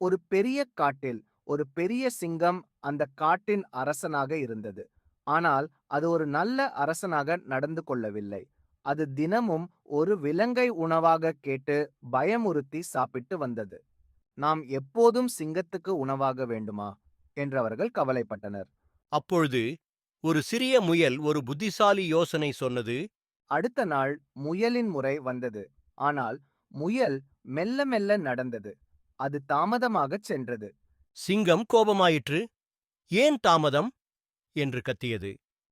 ஒரு பெரிய காட்டில் ஒரு பெரிய சிங்கம் அந்த காட்டின் அரசனாக இருந்தது. ஆனால் அது ஒரு நல்ல அரசனாக நடந்து கொள்ளவில்லை. அது தினமும் ஒரு விலங்கை உணவாக கேட்டு பயமுறுத்தி சாப்பிட்டு வந்தது. நாம் எப்போதும் சிங்கத்துக்கு உணவாக வேண்டுமா? என்றவர்கள் கவலைப்பட்டனர். அப்பொழுது ஒரு சிறிய முயல் ஒரு புத்திசாலி யோசனை சொன்னது அடுத்த நாள் முயலின் முறை வந்தது. ஆனால் முயல் மெல்ல மெல்ல நடந்தது. அது தாமதமாகச் சென்றது. சிங்கம் கோபமாயிற்று ஏன் தாமதம்? என்று கத்தியது.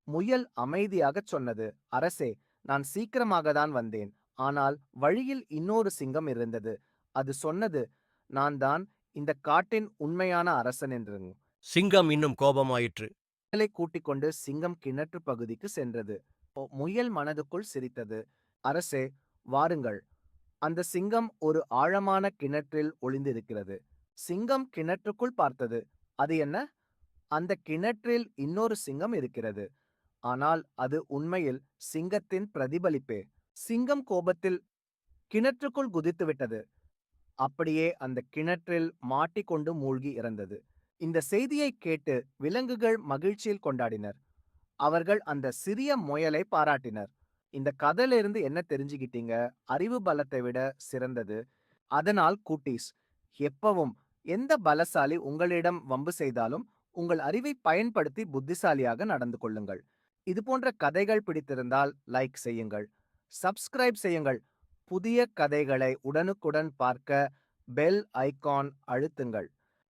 முயல் அமைதியாகச் சொன்னது அரசே நான் சீக்கிரமாக தான் வந்தேன். ஆனால் வழியில் இன்னொரு சிங்கம் இருந்தது. அது சொன்னது நான் தான் இந்த காட்டின் உண்மையான அரசன் என்று சிங்கம் இன்னும் கோபமாயிற்று. முயலை கூட்டிக் கொண்டு சிங்கம் கிணற்று பகுதிக்கு சென்றது. முயல் மனதுக்குள் சிரித்தது அரசே வாருங்கள். அந்த சிங்கம் ஒரு ஆழமான கிணற்றில் ஒளிந்திருக்கிறது. சிங்கம் கிணற்றுக்குள் பார்த்தது. அது என்ன? அந்த கிணற்றில் இன்னொரு சிங்கம் இருக்கிறது. ஆனால் அது உண்மையில் சிங்கத்தின் பிரதிபலிப்பே. சிங்கம் கோபத்தில் கிணற்றுக்குள் குதித்துவிட்டது. அப்படியே அந்த கிணற்றில் மாட்டிக்கொண்டு மூழ்கி இறந்தது. இந்த செய்தியை கேட்டு விலங்குகள் மகிழ்ச்சியில் கொண்டாடினர். அவர்கள் அந்த சிறிய முயலை பாராட்டினர். இந்த கதையிலிருந்து என்ன தெரிஞ்சுக்கிட்டீங்க? அறிவு பலத்தை விட சிறந்தது. அதனால் கூட்டீஸ் எப்பவும் எந்த பலசாலி உங்களிடம் வம்பு செய்தாலும் உங்கள் அறிவை பயன்படுத்தி புத்திசாலியாக நடந்து கொள்ளுங்கள். இது போன்ற கதைகள் பிடித்திருந்தால் லைக் செய்யுங்கள். சப்ஸ்கிரைப் செய்யுங்கள். புதிய கதைகளை உடனுக்குடன் பார்க்க பெல் ஐகான் அழுத்துங்கள்.